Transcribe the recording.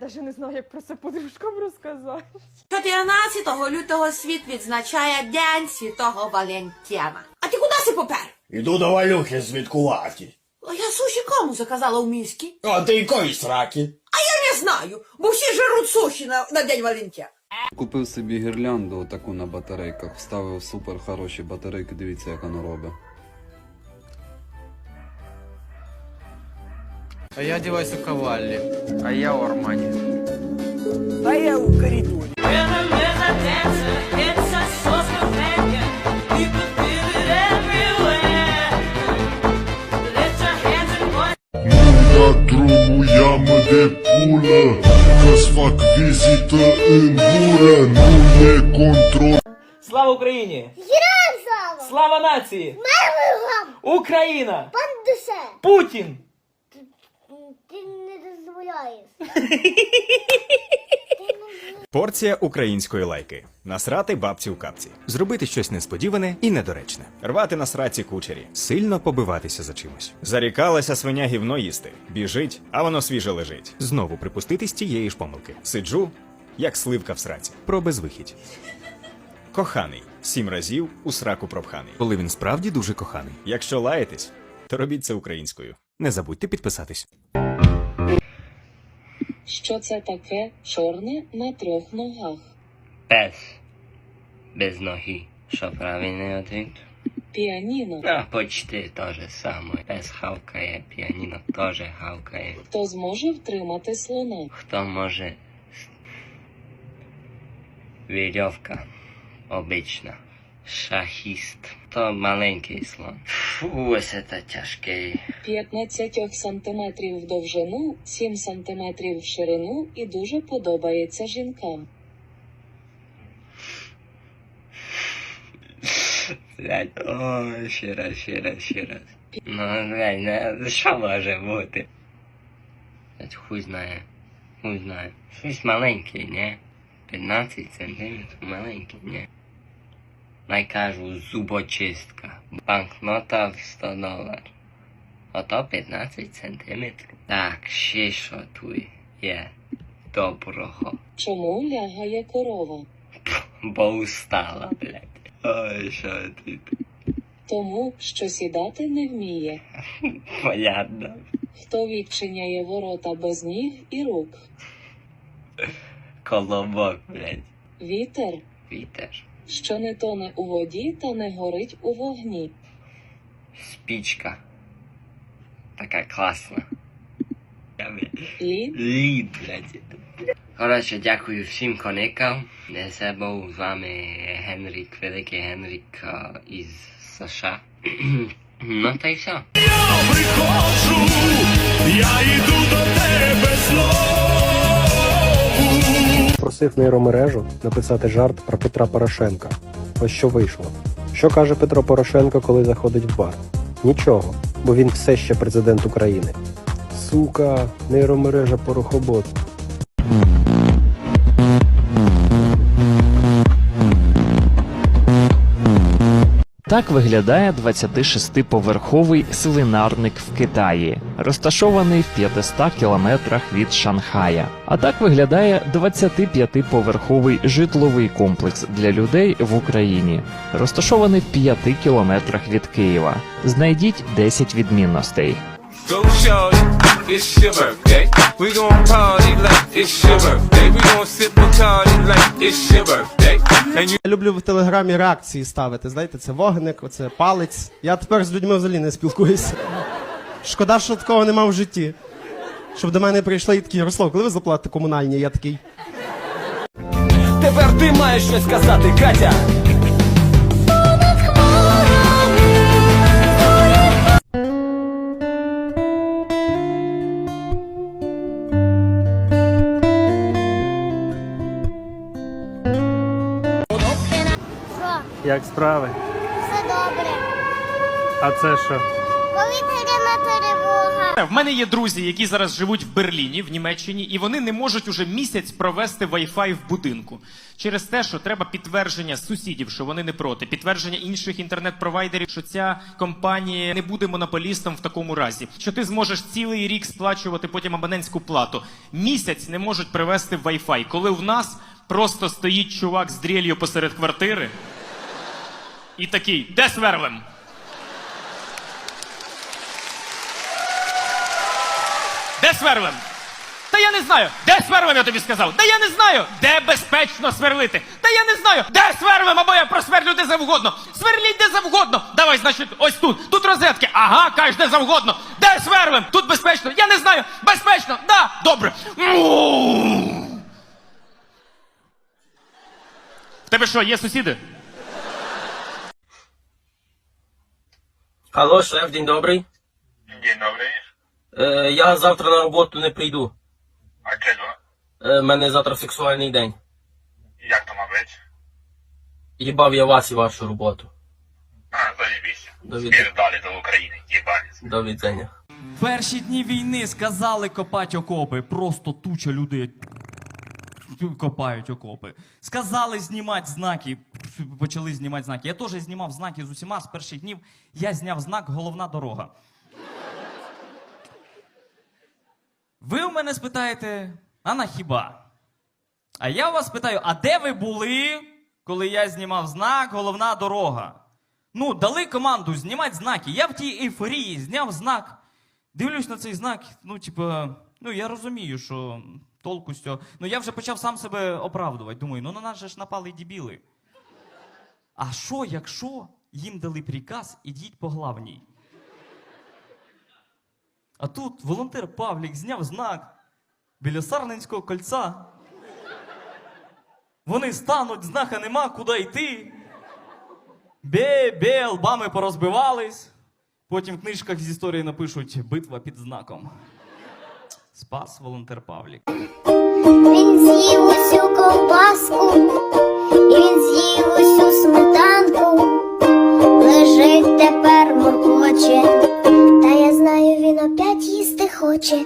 я навіть не знаю, як про це подружкам розказати. 14 лютого світ відзначає День Святого Валентина. А ти куди си попер? Іду до Валюхи святкувати. А я суші кому заказала в міській? А ти якої сраки? А я не знаю, бо всі жируть суші на, на День Валентина. Купив собі гірлянду таку на батарейках, вставив супер хороші батарейки, дивіться, як воно робить. А я одеваюсь у Кавалли. А я у Армані. А я у коридоре. La drumul ia-mă de pulă Că-ți fac vizită în gură Nu ne control Слава Україні! Героям слава! Слава нації! Мерлигам! Україна! Бандусе! Путін! Ти не дозволяєш. Порція української лайки. Насрати бабці у капці. Зробити щось несподіване і недоречне. Рвати на сраці кучері. Сильно побиватися за чимось. Зарікалася свиня гівно їсти. Біжить, а воно свіже лежить. Знову припуститись тієї ж помилки. Сиджу, як сливка в сраці. Про безвихідь. Коханий. Сім разів у сраку пропханий. Коли він справді дуже коханий. Якщо лаєтесь, то робіть це українською. Не забудьте підписатись. Що це таке чорне на трьох ногах? Пес. Без ноги. Що правильний ответ? Піаніно. А, почти то же саме. Пес хавкає, піаніно теж хавкає. Хто зможе втримати слона? Хто може... Вірьовка. Обична. Шахіст. То маленький слон. Фу, ось це тяжкий. 15 сантиметрів в довжину, 7 сантиметрів в ширину і дуже подобається жінкам. Блядь, ой, ще раз, ще раз, ще раз. Ну, блядь, ну, що може бути? Блядь, хуй знає. Хуй знає. Щось маленьке, не? 15 сантиметрів маленький, не? Найкажу зубочистка. Банкнота в 100 доларів. Ото 15 сантиметрів. Так, ще що тут є доброго. Чому лягає корова? Бо устала, блядь. Ой, що тут? Тому, що сідати не вміє. Понятно. Хто відчиняє ворота без ніг і рук? Колобок, блядь. Вітер, Вітер. Що не тоне у воді та не горить у вогні. Спічка. Така класна. Лід, Лід, блядь. Коротше, дякую всім коникам. Не забув з вами Генрік, великий Генрік а, із США. ну та й все. Просив нейромережу написати жарт про Петра Порошенка. Ось що вийшло. Що каже Петро Порошенко, коли заходить в бар? Нічого, бо він все ще президент України. Сука, нейромережа порохобот. Так виглядає 26-поверховий свинарник в Китаї, розташований в 500 кілометрах від Шанхая. А так виглядає 25-поверховий житловий комплекс для людей в Україні, розташований в 5 кілометрах від Києва. Знайдіть 10 відмінностей. It's your birthday. We gon' it's your birthday. We gon' sip Bacardi like it's your birthday. And you Я люблю в телеграмі реакції ставити. Знаєте, це вогник, оце палець. Я тепер з людьми взагалі не спілкуюся. Шкода, що такого нема в житті. Щоб до мене прийшли і такі, Ярослав, коли ви заплатите комунальні? Я такий. Тепер ти маєш щось сказати, Катя. Як справи? Все добре. А це що? Повітряна перемога. В мене є друзі, які зараз живуть в Берліні, в Німеччині, і вони не можуть уже місяць провести Wi-Fi в будинку. Через те, що треба підтвердження сусідів, що вони не проти, підтвердження інших інтернет-провайдерів, що ця компанія не буде монополістом в такому разі. Що ти зможеш цілий рік сплачувати потім абонентську плату. Місяць не можуть привести Wi-Fi, коли в нас просто стоїть чувак з дрелью посеред квартири і такий: де сверлим? Де сверлим? Та я не знаю. Де сверлим, я тобі сказав? Та я не знаю. Де безпечно сверлити? Та я не знаю. Де сверлим, або я просверлю де завгодно. Сверліть де завгодно. Давай, значить, ось тут. Тут розетки. Ага, кажеш, де завгодно. Де сверлим? Тут безпечно. Я не знаю. Безпечно. Да, добре. В тебе що, є сусіди? Алло, шеф, день добрий. День добрий. Е, я завтра на роботу не прийду. А чого? Е, мене завтра сексуальний день. Як то мабуть? Їбав я вас і вашу роботу. А, заєбіся. До, від... далі до України, їбанець. До відзення. Перші дні війни сказали копать окопи. Просто туча людей копають окопи. Сказали знімати знаки. Почали знімати знаки. Я теж знімав знаки з усіма з перших днів. Я зняв знак головна дорога. Ви у мене спитаєте, а на хіба? А я у вас питаю, а де ви були, коли я знімав знак головна дорога? Ну, дали команду знімати знаки. Я в тій ейфорії зняв знак. Дивлюсь на цей знак, ну, типу, ну я розумію, що толку з цього. Ну я вже почав сам себе оправдувати. Думаю, ну на нас же ж напали дібіли. А що, якщо їм дали приказ, ідіть по главній? А тут волонтер Павлік зняв знак біля Сарненського кольця. Вони стануть, знака нема, куди йти. Бе, бе, лбами порозбивались. Потім в книжках з історії напишуть битва під знаком. Спас волонтер Павлік. Він з'їв усю ковбаску, і він з'їв усю сметанку. Лежить тепер моркоче, та я знаю, він опять їсти хоче.